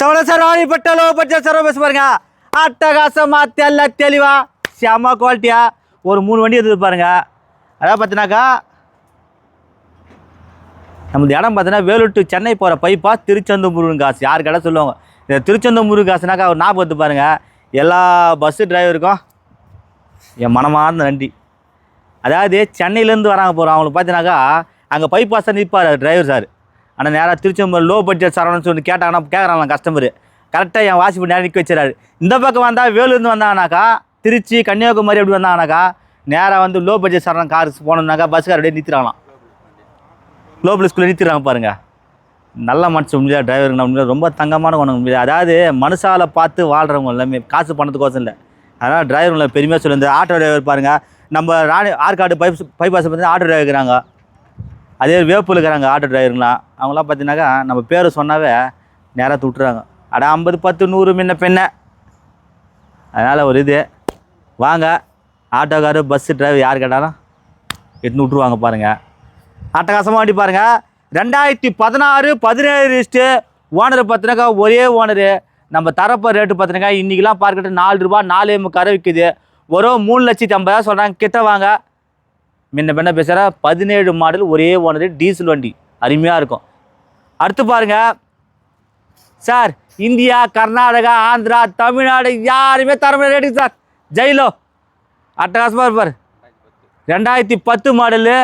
சவளசரவாணி சரவாணி பட்டலோ budget பேச bus பாருங்க. அட்டகாசமா தெல்ல தெளிவா. செம குவாலிட்டியா ஒரு மூணு வண்டி எடுத்து பாருங்க. அதாவது பார்த்தினாக்கா நமது இடம் பார்த்தீங்கன்னா வேலூர் to சென்னை போகிற பைப்பா திருச்செந்தமுருகன் காசு. யார் கடை சொல்லுவாங்க. இந்த திருச்செந்தூர் காசுனாக்கா அவர் ஞாபகத்து எடுத்து பாருங்க. எல்லா பஸ்ஸு டிரைவருக்கும் என் மனமார்ந்த நன்றி. அதாவது சென்னையிலேருந்து வராங்க போகிறோம் அவங்களுக்கு பார்த்தீங்கன்னாக்கா அங்கே பைபாஸாக நிற்பார் டிரைவர் சார் ஆனால் நேராக திருச்செம்பூர் லோ பட்ஜெட் சரவணன் சொல்லி கேட்டாங்கன்னா கேட்குறாங்க கஸ்டமர் கரெக்டாக என் வாசிப்பு நேரம் நிற்க வச்சுறாரு இந்த பக்கம் வந்தால் வேலூர்ந்து வந்தாங்கனாக்கா திருச்சி கன்னியாகுமரி அப்படி வந்தாங்கனாக்கா நேராக வந்து லோ பட்ஜெட் சரவணன் கார் போனோம்னாக்கா பஸ்கார் அப்படியே நிறுத்திடலாம் லோபல் ஸ்கூலில் நிறுத்திடுறாங்க பாருங்கள் நல்ல மனுஷன் உண்மையாக டிரைவருங்க உண்மையாக ரொம்ப தங்கமான குணம் முடியாது அதாவது மனுஷால பார்த்து வாழ்கிறவங்க எல்லாமே காசு பணத்துக்கோசம் இல்லை. அதனால் டிரைவருங்களை பெருமையாக சொல்லி ஆட்டோ டிரைவர் பாருங்கள் நம்ம ராணி ஆற்காடு பைப் பைபாஸ் பார்த்து ஆட்டோ டிரைவர் இருக்கிறாங்க அதே வேப்பில் இருக்கிறாங்க ஆட்டோ டிரைவருங்களாம் அவங்களாம் பார்த்தீங்கன்னாக்கா நம்ம பேரை சொன்னாவே நேராக விட்டுறாங்க அட ஐம்பது பத்து நூறு முன்ன பெண்ணை அதனால் ஒரு இது. வாங்க ஆட்டோக்காரு பஸ்ஸு டிரைவர் யார் கேட்டாலும் எட்டுன்னு விட்ருவாங்க பாருங்கள் அட்டகாசமாக வண்டி பாருங்கள் ரெண்டாயிரத்தி பதினாறு பதினேழு லிஸ்ட்டு ஓனர் பார்த்தினாக்கா ஒரே ஓனரு நம்ம தரப்ப ரேட்டு பார்த்தினாக்கா இன்றைக்கெலாம் பார்க்கட்டு நாலு ரூபா நாலே முக்கார விற்குது ஒரு மூணு லட்சத்தி ஐம்பதாயிரம் சொல்கிறாங்க கிட்ட வாங்க. முன்ன பெண்ண பேசுகிற பதினேழு மாடல் ஒரே ஓனரு டீசல் வண்டி. அருமையாக இருக்கும். அடுத்து பாருங்கள் சார் இந்தியா கர்நாடகா ஆந்திரா தமிழ்நாடு யாருமே தர முடியாத ரேட்டுக்கு சார். ஜெயிலோ. அட்டகாசமாக இருப்பார் ரெண்டாயிரத்தி பத்து மாடலு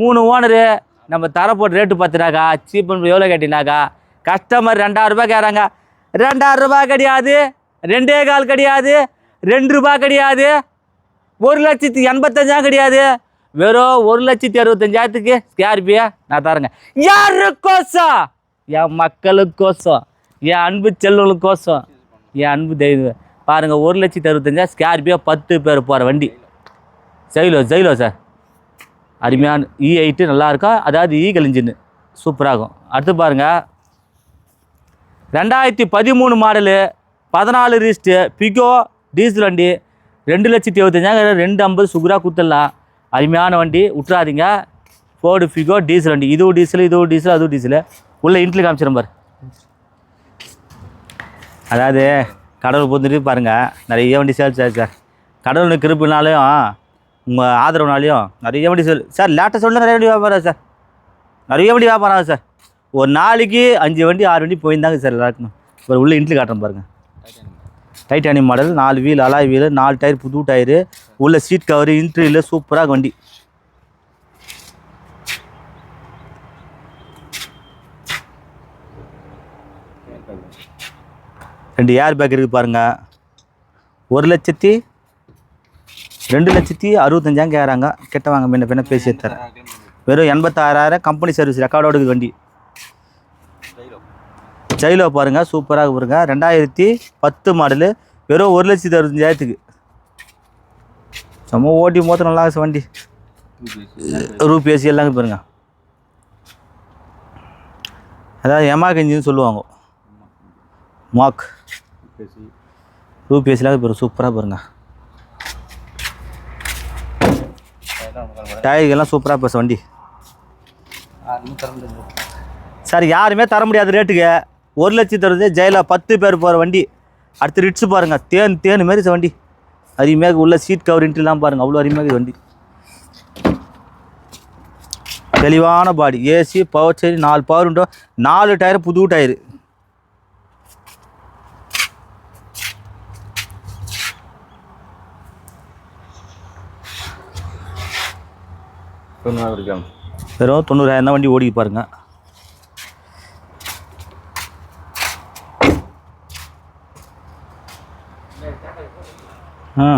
மூணு ஓனரு. நம்ம தர போட்டு ரேட்டு பார்த்துனாக்கா சீப் அண்ட் எவ்வளோ கேட்டினாக்கா கஸ்டமர் ரெண்டாயிரம் ரூபாய் கேட்குறாங்க ரெண்டாயிரம் ரூபாய் கிடையாது. ரெண்டே கால் கிடையாது. ரெண்டு ரூபாய் கிடையாது. ஒரு லட்சத்தி எண்பத்தஞ்சாயிரம் கிடையாது. வெறும் ஒரு லட்சத்தி அறுபத்தஞ்சாயிரத்துக்கு ஸ்கார்பியா நான் தரேங்க. யாருக்கோசம்? என் மக்களுக்கோசம். என் அன்பு செல்வங்களுக்கோசம். என் அன்பு தெய்வம் பாருங்கள் ஒரு லட்சத்தி அறுபத்தஞ்சாயிரம் ஸ்கார்பியோ பத்து பேர் போகிற வண்டி. ஜெயிலோ ஜெயிலோ சார் அருமையான e இ எயிட்டு நல்லா அதாவது ஈகல் இன்ஜின் சூப்பராகும் அடுத்து பாருங்கள் ரெண்டாயிரத்தி பதிமூணு மாடலு பதினாலு ரிஸ்ட்டு பிகோ டீசல் வண்டி ரெண்டு லட்சத்தி இருபத்தஞ்சாங்க ரெண்டு ஐம்பது சுகுராக கொடுத்துடலாம். அருமையான வண்டி விட்றாதீங்க ஃபோர்டு ஃபிகோ டீசல் வண்டி. இதுவும் டீசல் இதுவும் டீசல் அதுவும் டீசல் உள்ளே இன்ட்லி காமிச்சிடும் பாரு. அதாவது கடவுள் பொறுத்துட்டு பாருங்கள் நிறைய வண்டி சேல்ஸ் ஆச்சு சார். கடவுள் கிருப்பினாலையும் உங்கள் ஆதரவுனாலையும் நிறைய வண்டி சேல் சார் லேட்டஸ்ட் வண்டி நிறைய வண்டி வியாபாரம் சார்? நிறைய வண்டி வியாபாரம் சார்? ஒரு நாளைக்கு அஞ்சு வண்டி ஆறு வண்டி போயிருந்தாங்க சார் எல்லாருக்கும். ஒரு உள்ளே இன்ட்லி காட்டுறேன் பாருங்கள் டைட்டானியம் மாடல் நாலு வீல் அலாய் வீல் நாலு டயர் புது டயரு உள்ள சீட் கவரு இன்ட்ரியில் சூப்பராக வண்டி. ரெண்டு ஏர் பேக் இருக்குது பாருங்கள் ஒரு லட்சத்தி ரெண்டு லட்சத்தி அறுபத்தஞ்சாங்க கேட்குறாங்க கெட்ட வாங்க முன்ன பின்ன பேசி தரேன். வெறும் எண்பத்தாறாயிரம் கம்பெனி சர்வீஸ் ரெக்கார்டோடு வண்டி. ஜெயிலோ பாருங்கள் சூப்பராக பாருங்க. ரெண்டாயிரத்தி பத்து மாடலு வெறும் ஒரு லட்சத்தி அறுபத்தஞ்சாயிரத்துக்கு. சும்மா ஓட்டி மோத்த நல்லா வண்டி. ரூப் ஏசி எல்லாமே பாருங்க. அதாவது எமாக் இன்ஜின் சொல்லுவாங்க. மாக் ரூப் ஏசிலாம் பாருங்க சூப்பராக பாருங்க. டயர்கள்லாம் சூப்பராக பேச வண்டி. சார் யாருமே தர முடியாத ரேட்டுக்கு ஒரு லட்சத்தி தருது ஜெயிலா பத்து பேர் போகிற வண்டி. அடுத்து ரிட்ஸு பாருங்கள் தேன் தேன் மாரி வண்டி. அருமையாக உள்ள சீட் கவர் இன்ட்ரிலாம் பாருங்கள் அவ்வளோ அருமையாக வண்டி. தெளிவான பாடி ஏசி பவர் சரி நாலு பவர் உண்டோ நாலு டயர் புது டயரு வெறும் தொண்ணூறாயிரம் தான் வண்டி ஓடி பாருங்க. ஆ.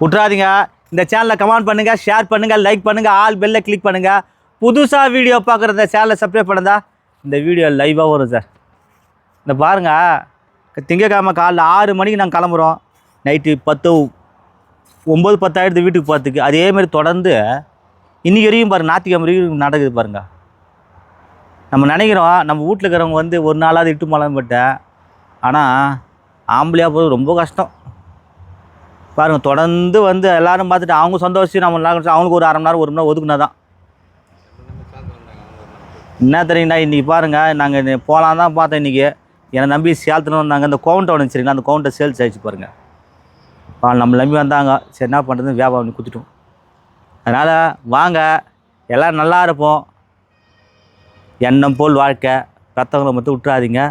விட்றாதீங்க இந்த சேனலை கமெண்ட் பண்ணுங்கள் ஷேர் பண்ணுங்கள் லைக் பண்ணுங்கள் ஆல் பெல்லை கிளிக் பண்ணுங்கள் புதுசாக வீடியோ பார்க்குற இந்த சேனலை சப்ஸ்கிரைப் பண்ணுதா இந்த வீடியோ லைவாக வரும் சார் இந்த பாருங்கள் திங்கக்கிழமை காலைல ஆறு மணிக்கு நாங்கள் கிளம்புறோம். நைட்டு பத்து ஒம்பது பத்தாயிரத்து வீட்டுக்கு போகிறதுக்கு அதேமாரி தொடர்ந்து இன்றைக்கி வரைக்கும் பாருங்கள் ஞாயிற்றுக்கிழமை வரைக்கும் நடக்குது பாருங்கள் நம்ம நினைக்கிறோம் நம்ம வீட்டில் இருக்கிறவங்க வந்து ஒரு நாளாவது இட்டு மலம்பட்டேன் ஆனால் ஆம்பளையாக போகிறது ரொம்ப கஷ்டம். பாருங்கள் தொடர்ந்து வந்து எல்லோரும் பார்த்துட்டு அவங்க சந்தோஷம் நம்ம நல்லா அவங்களுக்கு ஒரு அரை மணி நேரம் ஒரு மணி நேரம் ஒதுக்குனா தான் என்ன தெரியுங்களா இன்றைக்கி பாருங்கள் நாங்கள் போகலாம் தான் பார்த்தோம் இன்றைக்கி என்னை நம்பி சேலத்துல வந்தாங்க இந்த கவுண்டை ஒன்று வச்சுருங்களா அந்த கவுண்டை சேல்ஸ் ஆகிடுச்சு பாருங்கள் ஆ நம்ம நம்பி வந்தாங்க. சரி என்ன பண்ணுறது வியாபாரம் குத்துட்டோம் அதனால் வாங்க எல்லோரும் நல்லா இருப்போம். எண்ணம் போல் வாழ்க்கை. பெற்றவங்களை மட்டும் விட்டுறாதீங்க.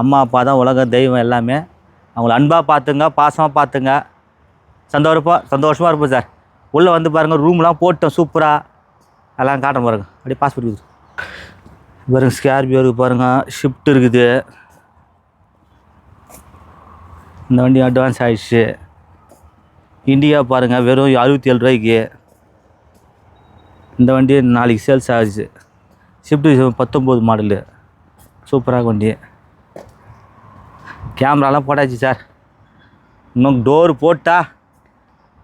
அம்மா அப்பா தான் உலகம் தெய்வம் எல்லாமே. அவங்கள அன்பாக பார்த்துங்க பாசமாக பார்த்துங்க. சந்தோஷமாக சந்தோஷமாக இருப்போம் சார். உள்ளே வந்து பாருங்கள் ரூம்லாம் போட்டோம் சூப்பராக எல்லாம் காட்டுறேன் பாருங்கள் அப்படியே பாஸ்போர்ட் இருக்குது பாருங்கள் ஸ்கார்பியோ இருக்குது பாருங்கள் ஷிஃப்ட் இருக்குது. இந்த வண்டி அட்வான்ஸ் ஆயிடுச்சு. இண்டியா பாருங்கள் வெறும் அறுபத்தி ஏழு ரூபாய்க்கு. இந்த வண்டி நாளைக்கு சேல்ஸ் ஆகிடுச்சு ஷிஃப்ட் பத்தொம்போது மாடலு சூப்பராக வண்டி. கேமராலாம் போட்டாச்சு சார் இன்னும் டோர் போட்டா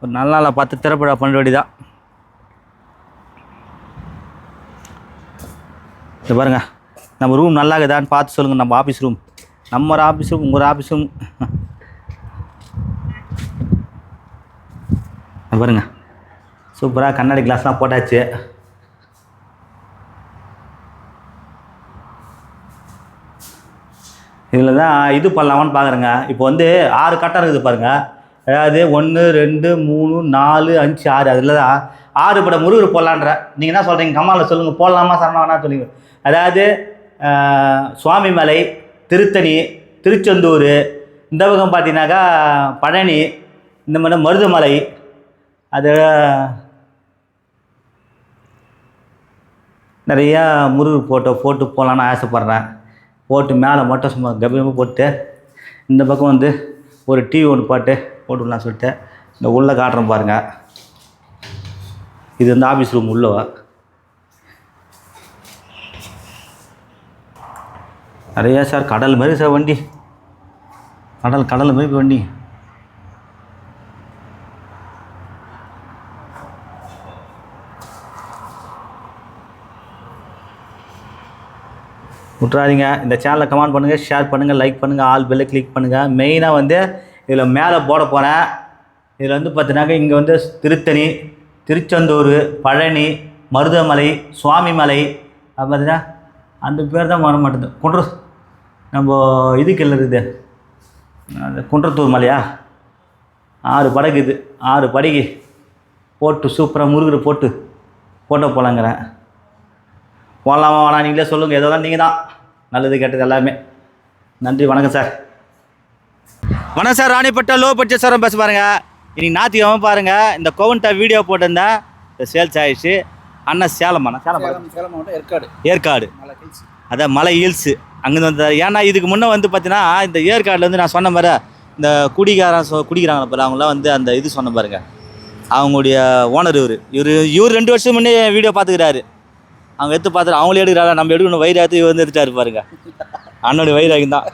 ஒரு நல்ல நாளாக பார்த்து திறப்படா பண்ண வேண்டியதான் இது பாருங்கள் நம்ம ரூம் நல்லா இருக்குதான்னு பார்த்து சொல்லுங்கள் நம்ம ஆஃபீஸ் ரூம் நம்ம ஒரு ஆஃபீஸ் ரூம் உங்கள் ஆஃபீஸ் ரூம் பாருங்க. சூப்பராக கண்ணாடி கிளாஸ்லாம் போட்டாச்சு. இதில் தான் இது பண்ணலாமான்னு பார்க்குறேங்க. இப்போ வந்து ஆறு கட்டம் இருக்குது பாருங்கள் அதாவது ஒன்று ரெண்டு மூணு நாலு அஞ்சு ஆறு. அதில் தான் ஆறு படம் முருகர் போடலான்ற. நீங்கள் என்ன சொல்கிறீங்க கம்மாவில் சொல்லுங்கள் போடலாமா சரணா வேணா சொல்லுங்க. அதாவது சுவாமிமலை திருத்தணி திருச்செந்தூர் இந்த பக்கம் பார்த்தீங்கன்னாக்கா பழனி இந்த மாதிரி மருதமலை அது நிறையா முருகர் ஃபோட்டோ போட்டு போகலான்னு ஆசைப்பட்றேன். போட்டு மேலே மட்டும் சும்மா கம்பீரமாக போட்டு இந்த பக்கம் வந்து ஒரு டிவி ஒன்று போட்டு விடலாம் சொல்லிட்டு இந்த உள்ளே காட்டுறேன் பாருங்கள் இது வந்து ஆஃபீஸ் ரூம் உள்ளவா நிறையா சார் கடல் மாதிரி சார் வண்டி. கடல் கடல் மாதிரி வண்டி. விட்றாதீங்க இந்த சேனலை கமெண்ட் பண்ணுங்கள் ஷேர் பண்ணுங்கள் லைக் பண்ணுங்கள் ஆல் பெல்லை கிளிக் பண்ணுங்கள் மெயினாக வந்து இதில் மேலே போட போகிறேன் இதில் வந்து பார்த்தீங்கன்னாக்க இங்கே வந்து திருத்தணி திருச்செந்தூர் பழனி மருதமலை சுவாமிமலை பார்த்தீங்கன்னா அந்த பேர் தான் வர மாட்டேது குன்ற நம்ம இதுக்கு இல்லை இருக்குது. அந்த குன்றத்தூர் மலையா? ஆறு படகு இது. ஆறு படகு. போட்டு சூப்பராக முருகரை போட்டு போட்டோ போலாங்கிறேன். போடலாமா வேணாம் நீங்களே சொல்லுங்கள் எதோ தான் நீங்கள் தான் நல்லது கெட்டது எல்லாமே. நன்றி வணக்கம் சார். வணக்கம் sir. Ranipet low budget sir பேச பாருங்க. இன்னைக்கு ஞாத்திக்கிழமை பாருங்க. இந்த கோவன்ட்டா வீடியோ போட்டிருந்தேன் சேல்ஸ் ஆயிடுச்சு. அண்ணன் சேலமாண்ணா? சேலம் சேலம் சேலம் மாவட்டம் ஏற்காடு. ஏற்காடு. அதான் மலை ஹில்ஸு. அங்கேருந்து வந்தார். ஏன்னா இதுக்கு முன்னே வந்து பார்த்தீங்கன்னா இந்த ஏற்காடில் வந்து நான் சொன்ன மாதிரி இந்த குடிகாரன் சொ குடிக்கிறாங்கள பாரு அவங்களாம் வந்து அந்த இது சொன்ன பாருங்க. அவங்களுடைய ஓனர் இவர். இவர் இவர் ரெண்டு வருஷம் முன்னே வீடியோ பார்த்துக்கிறாரு. அவங்க எடுத்து பார்த்துட்டு அவங்களே எடுக்கிறாரா நம்ம எடுக்கணும். இவர் வந்து எடுத்தாரு பாருங்க. அண்ணனுடைய வயிறாகி தான்.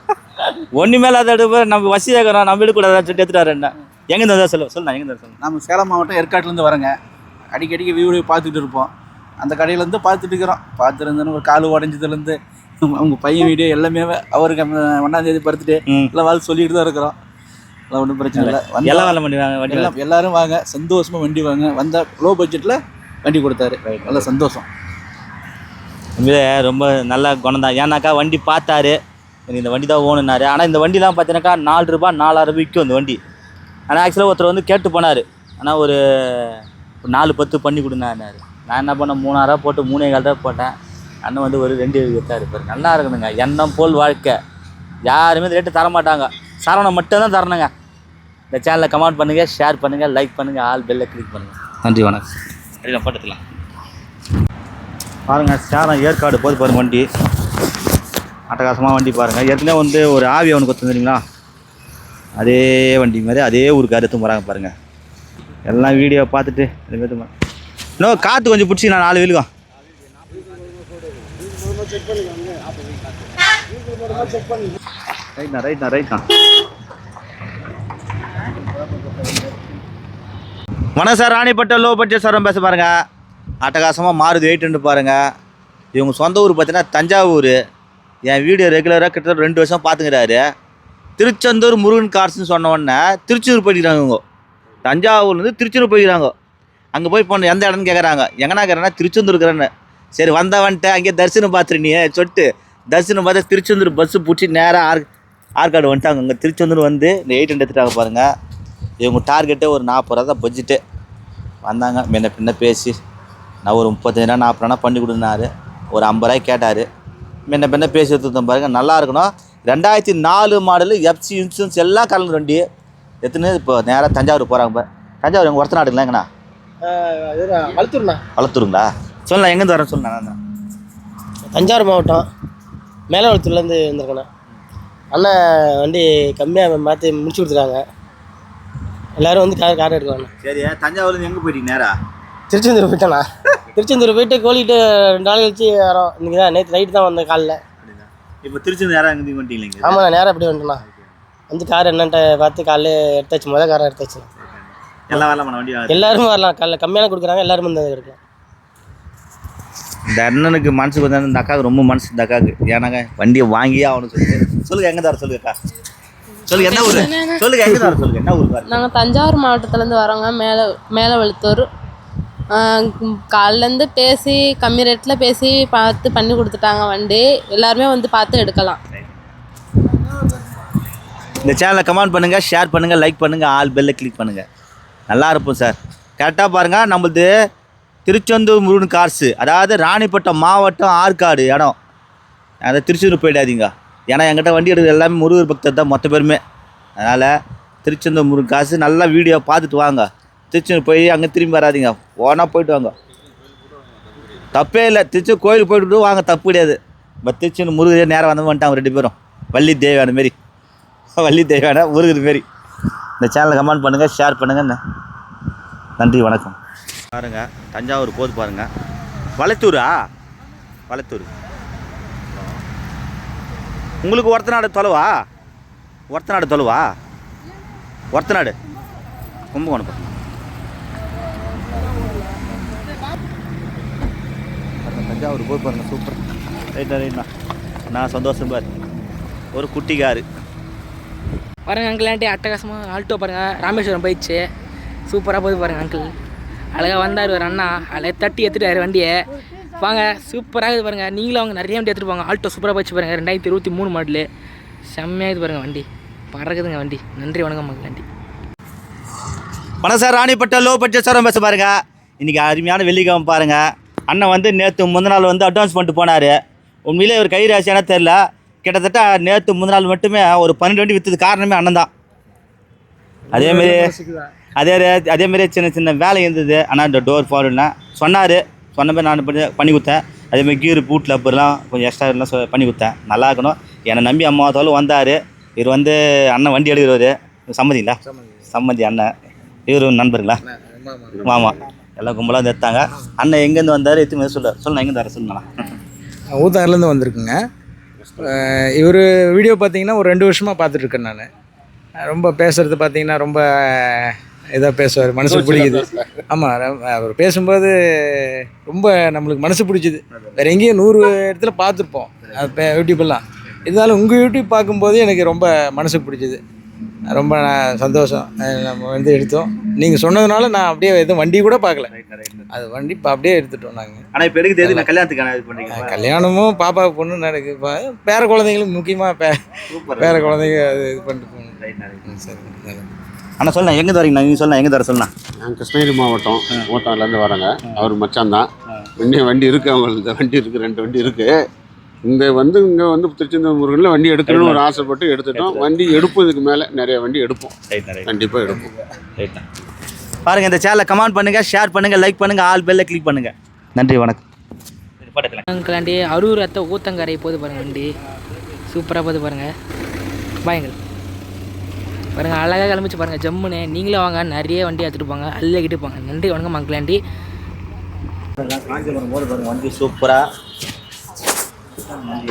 ஒன்று மேலே அதை எடுப்ப நம்ம வசதியாகிறோம் நம்ம எடுக்கக்கூடாதுன்னு சொல்லிட்டு எடுத்துட்டாரு என்ன எங்கேருந்து வந்தா சொல்லு சொல்லு எங்கேருந்து சொல்லு. நம்ம சேலம் மாவட்டம் ஏற்காட்டுலேருந்து வரேங்க. அடிக்கடிக்கு வீடியோ பார்த்துட்டு இருப்போம். அந்த கடையிலேருந்து பார்த்துட்டு இருக்கிறோம். பார்த்துருந்தோன்னு ஒரு கால் உடஞ்சதுலேருந்து அவங்க பையன் வீடியோ எல்லாமே அவருக்கு ஒன்றாந்தேதி பர்த்டே ம். எல்லாம் வாழ் சொல்லிட்டு தான் இருக்கிறோம். எல்லாம் ஒன்றும் பிரச்சனை இல்லை. எல்லாம் வேலை பண்ணி வாங்க வண்டி எல்லாம் எல்லாரும் வாங்க. சந்தோஷமாக வண்டி வாங்க. வந்த லோ பட்ஜெட்டில் வண்டி கொடுத்தாரு. நல்ல சந்தோஷம். உண்மையிலே ரொம்ப நல்ல குணம் தான் ஏன்னாக்கா வண்டி பார்த்தாரு. எனக்கு இந்த வண்டி தான் ஓணுனாரு. ஆனால் இந்த வண்டிலாம் பார்த்தீங்கன்னாக்கா நாலு ரூபா நாலாயிரம் விற்கும் இந்த வண்டி. ஆனால் ஆக்சுவலாக ஒருத்தர் வந்து கேட்டு போனார். ஆனால் ஒரு நாலு பத்து பண்ணி கொடுனாரு நான் என்ன பண்ணேன் மூணாயிரம் போட்டு மூணே கால் தான் போட்டேன். அண்ணன் வந்து ஒரு ரெண்டு எடுத்தாரு பாரு. நல்லா இருக்குதுங்க. எண்ணம் போல் வாழ்க்கை. யாருமே இந்த ரேட்டு தர மாட்டாங்க சரவணம் மட்டும் தான் தரணுங்க. இந்த சேனலை கமெண்ட் பண்ணுங்கள் ஷேர் பண்ணுங்கள் லைக் பண்ணுங்கள் ஆல் பெல்லை கிளிக் பண்ணுங்கள் நன்றி வணக்கம். அடியில் போட்டுக்கலாம் பாருங்கள் சேலம் ஏற்காடு போது பாருங்க வண்டி. அட்டகாசமாக வண்டி பாருங்கள் ஏற்கனவே வந்து ஒரு ஆவி அவனுக்கு கொடுத்து தெரியுங்களா? அதே வண்டி மாதிரி அதே ஊருக்கு அறுத்து போகிறாங்க பாருங்கள் எல்லாம் வீடியோ பார்த்துட்டு இதுமாரி இன்னும் காற்று கொஞ்சம் பிடிச்சி நான் நாலு வீலுக்கும் ரைட்ண்ணா ரைட்ண்ணா ரைட்ண்ணா வணக்கம் sir Ranipet low budget sir பேச பாருங்கள் அட்டகாசமாக மாறுது. வெயிட்டுன்னு பாருங்கள் இவங்க சொந்த ஊர் பார்த்தீங்கன்னா தஞ்சாவூர். என் வீடியோ ரெகுலராக கிட்டத்தட்ட ரெண்டு வருஷம் பார்த்துக்கிறாரு திருச்செந்தூர் முருகன் கார்ஸ்னு சொன்ன உடனே திருச்செந்தூர் இவங்க. தஞ்சாவூர்லேருந்து திருச்சூர் போய்க்கிறாங்க. அங்கே போய் போன எந்த இடம்னு கேட்குறாங்க எங்கன்னா கேட்குறேன்னா திருச்செந்தூர் இருக்கிறேன்னு. சரி வந்த அங்கேயே தரிசனம் பார்த்துரு நீ சொல்லிட்டு தரிசனம் பார்த்தா திருச்செந்தூர் பஸ்ஸு பிடிச்சி நேராக ஆர் ஆற்காடு வந்துட்டாங்க. இங்கே திருச்செந்தூர் வந்து இந்த எயிட் ஹண்ட்ரட் எடுத்துட்டாங்க பாருங்கள் இவங்க டார்கெட்டே ஒரு நாற்பது ரூபா தான் பட்ஜெட்டு வந்தாங்க. முன்ன பின்ன பேசி. நான் ஒரு முப்பத்தஞ்சு நாற்பது ரூபா பண்ணி கொடுனாரு. ஒரு ஐம்பது ரூபாய் கேட்டார். முன்ன பின்ன பேசி எடுத்துருந்தோம் பாருங்க. நல்லா இருக்கணும். ரெண்டாயிரத்தி நாலு மாடலு எஃப்சி இன்சூரன்ஸ் எல்லாம் கலந்து வண்டி. எத்தனை? இப்போ நேராக தஞ்சாவூர் போகிறாங்க இப்போ தஞ்சாவூர் எங்கள் ஒருத்த நாடுங்களா எங்கண்ணா? வளர்த்துருண்ணா வளர்த்துருங்களா சொல்லலாம் எங்கேருந்து வரேன் சொல்லலாம். தஞ்சாவூர் மாவட்டம். மேலவளத்தூர்லேருந்து வந்திருக்கேண்ணா. அண்ணன் வண்டி கம்மியாக மாற்றி முடிச்சு கொடுத்துருக்காங்க எல்லோரும் வந்து கார் கார் எடுக்கலாம்ண்ணா. சரி தஞ்சாவூர்லேருந்து எங்கே போயிட்டீங்க நேரா? திருச்செந்தூர் போயிட்டேண்ணா திருச்செந்தூர் போயிட்டு கோழிட்டு ரெண்டு நாள் கழிச்சு வரோம் இன்றைக்கி தான் நேற்று நைட்டு தான் வந்தேன் காலைல. இப்போ திருச்செந்தூர் நேராக எங்கே வந்துட்டீங்க ஆமாண்ணா நேராக அப்படி வந்துட்டேண்ணா வந்து கார் என்னன்ட்டு பார்த்து காலைல எடுத்தாச்சு முதல் காரை எடுத்தாச்சு எல்லா வேலை பண்ண வண்டி எல்லாரும் வரலாம். காலைல கம்மியான கொடுக்குறாங்க எல்லாரும் வந்து எடுக்கலாம். இந்த அண்ணனுக்கு மனசுக்கு வந்து இந்த அக்காவுக்கு ரொம்ப மனசு இந்த அக்காவுக்கு. ஏன்னாங்க வண்டியை வாங்கியே ஆகணும் சொல்லிட்டு. சொல்லுங்க எங்கே தர சொல்லுங்க அக்கா. சொல்லுங்க என்ன ஊர்? சொல்லுங்க எங்கே தர சொல்லுங்க என்ன ஊர் நாங்கள் தஞ்சாவூர் மாவட்டத்துலேருந்து வரோங்க மேலே மேலே வெளுத்தூர் காலைலேருந்து பேசி கம்மி ரேட்டில் பேசி பார்த்து பண்ணி கொடுத்துட்டாங்க வண்டி. எல்லாருமே வந்து பார்த்து எடுக்கலாம். இந்த சேனலை கமெண்ட் பண்ணுங்கள் ஷேர் பண்ணுங்கள் லைக் பண்ணுங்கள் ஆல் பெல்லை கிளிக் பண்ணுங்கள் நல்லா இருப்போம் சார் கரெக்டாக பாருங்கள் நம்மளது திருச்செந்தூர் முருகன் கார்ஸு அதாவது ராணிப்பட்டம் மாவட்டம் ஆற்காடு இடம். அதை திருச்செந்தூர் போயிடாதீங்க. ஏன்னா என்கிட்ட வண்டி எடுக்கிறது எல்லாமே முருகர் பக்தர் தான் மொத்த பேருமே. அதனால் திருச்செந்தூர் முருகன் காசு நல்லா வீடியோ பார்த்துட்டு வாங்க. திருச்செந்தூர் போய் அங்கே திரும்பி வராதீங்க. ஓனாக போயிட்டு வாங்க. தப்பே இல்லை. திருச்சி கோயிலுக்கு போயிட்டு வாங்க. தப்பு கிடையாது. பட் திருச்செந்தூர் முருகர் நேரம் வந்து வந்துட்டாங்க ரெண்டு பேரும்? வள்ளி தேவையான மாரி. வள்ளி தேவையான முருகர் மாரி. இந்த சேனலை கமெண்ட் பண்ணுங்கள் ஷேர் பண்ணுங்கள் நன்றி வணக்கம். பாருங்கள் தஞ்சாவூர் போது பாருங்கள் வளத்தூரா? வளத்தூர். உங்களுக்கு ஒருத்தநாடு தொலைவா? ஒருத்தநாடு தொலைவா? ஒருத்தநாடு கும்பகோணம் பக்கம். பாருங்க, தஞ்சாவூர் போய் பாருங்க சூப்பர். ரைட்டா ரைட்ண்ணா நான் சந்தோஷம் பாரு. ஒரு குட்டி காரு பாருங்க அங்கிள் ஆண்டி அட்டகாசமாக ஆல்டோ பாருங்க. ராமேஸ்வரம் போயிடுச்சு. சூப்பராக போகுது பாருங்க அங்கிள் அழகாக வந்தார் ஒரு அண்ணா. அதில் தட்டி எடுத்துட்டாரு வண்டியை. வாங்க சூப்பராக இருக்குது பாருங்க. நீங்களும் அவங்க நிறைய வண்டி எடுத்துட்டு போங்க. ஆல்டோ சூப்பராக போயிடுச்சு பாருங்க. ரெண்டாயிரத்தி இருபத்தி மூணு மாடலு. செம்மையாக இது பாருங்க வண்டி. பறக்குதுங்க வண்டி. நன்றி வணக்கம் மக்கள் நன்றி வணக்கம் sir. Ranipet low budget sir பேச பாருங்க. இன்றைக்கி அருமையான வெள்ளிக்கிழமை பாருங்க. அண்ணன் வந்து நேற்று முந்தின நாள் வந்து அட்வான்ஸ் பண்ணிட்டு போனார். உண்மையிலே ஒரு கை ராசியான தெரில கிட்டத்தட்ட நேற்று முந்தின நாள் மட்டுமே ஒரு பன்னெண்டு வண்டி விற்றது காரணமே அண்ணன் தான். அதேமாரி அதே ரே- அதேமாரி சின்ன சின்ன வேலை இருந்தது. ஆனால் இந்த டோர் ஃபார்வர்ட்னா சொன்னார். சொன்ன மாதிரி நான் பண்ணி பண்ணி கொடுத்தேன். அதேமாதிரி கீரு பூட்டில் அப்புறம் கொஞ்சம் எக்ஸ்ட்ரா எல்லாம் பண்ணி கொடுத்தேன். நல்லா இருக்கணும். என்னை நம்பி அம்மா தோலும் வந்தார். இவர் வந்து அண்ணன் வண்டி எடுக்கிறவர். சம்மதிங்களா? சம்மதி. அண்ணன். இவரு நண்பருங்களா ஆமாம் எல்லாம் கும்பலாக வந்து எடுத்தாங்க அண்ணன் எங்கேருந்து வந்தார் எத்தனை சொல்ல சொல்ல எங்கேருந்து வர சொல்லலாம் ஊத்தாறுலேருந்து வந்திருக்குங்க. இவர் வீடியோ பார்த்தீங்கன்னா ஒரு ரெண்டு வருஷமாக பார்த்துட்ருக்கேன் நான். ரொம்ப பேசுகிறது பார்த்தீங்கன்னா ரொம்ப இதாக பேசுவார் மனசுக்கு பிடிக்குது ஆமாம் அவர் பேசும்போது ரொம்ப நம்மளுக்கு மனசு பிடிச்சிது வேறு எங்கேயும் நூறு இடத்துல பார்த்துருப்போம். யூடியூப்பெல்லாம் இருந்தாலும் உங்கள் யூடியூப் பார்க்கும்போது எனக்கு ரொம்ப மனசுக்கு பிடிச்சிது ரொம்ப சந்தோஷம். நம்ம வந்து எடுத்தோம். நீங்கள் சொன்னதுனால நான் அப்படியே எதுவும் வண்டி கூட பார்க்கல. அது வண்டி இப்போ அப்படியே எடுத்துட்டோம் நாங்கள் ஆனால் இப்போ எடுக்குது எது நான் கல்யாணத்துக்கான இது பண்ணுறீங்க கல்யாணமும் பாப்பா பொண்ணு நடக்கு இப்போ பேர குழந்தைங்களுக்கு முக்கியமாக பே சூப்பர். பேர குழந்தைங்க அது இது பண்ணிட்டு போகணும். சரி. அண்ணா சொல்லலாம் எங்கே வரீங்க நீங்கள் சொல்லலாம் எங்கே தர சொல்லலாம் நான் கிருஷ்ணகிரி மாவட்டம் ஊத்தாறுலேருந்து வரேங்க. அவர் மச்சான் தான். இன்னும் வண்டி இருக்குது அவங்களுக்கு வண்டி இருக்குது ரெண்டு வண்டி இருக்குது இங்கே வந்து இங்கே வந்து திருச்செந்தூர் முருகனில் வண்டி எடுக்கணும்னு ஒரு ஆசைப்பட்டு எடுத்துட்டோம். வண்டி எடுப்பதுக்கு மேலே நிறைய வண்டி எடுப்போம். கண்டிப்பாக எடுப்போம். பாருங்கள் இந்த சேனலை கமெண்ட் பண்ணுங்கள் ஷேர் பண்ணுங்கள் லைக் பண்ணுங்கள் ஆல் பெல்லை கிளிக் பண்ணுங்கள் நன்றி வணக்கம். ஆண்டி அரூர் அத்தை ஊத்தங்கரை போகுது பாருங்க வண்டி. சூப்பராக போகுது பாருங்க. பாயங்கள் பாருங்க அழகாக கிளம்பிச்சு பாருங்க ஜம்முன்னு. நீங்களும் வாங்க நிறைய வண்டி எடுத்துட்டு போங்க அள்ளிக்கிட்டு போங்க நன்றி வணக்கம் மக்கள் ஆண்டி காஞ்சிபுரம் போது பாருங்க வண்டி சூப்பராக Sama.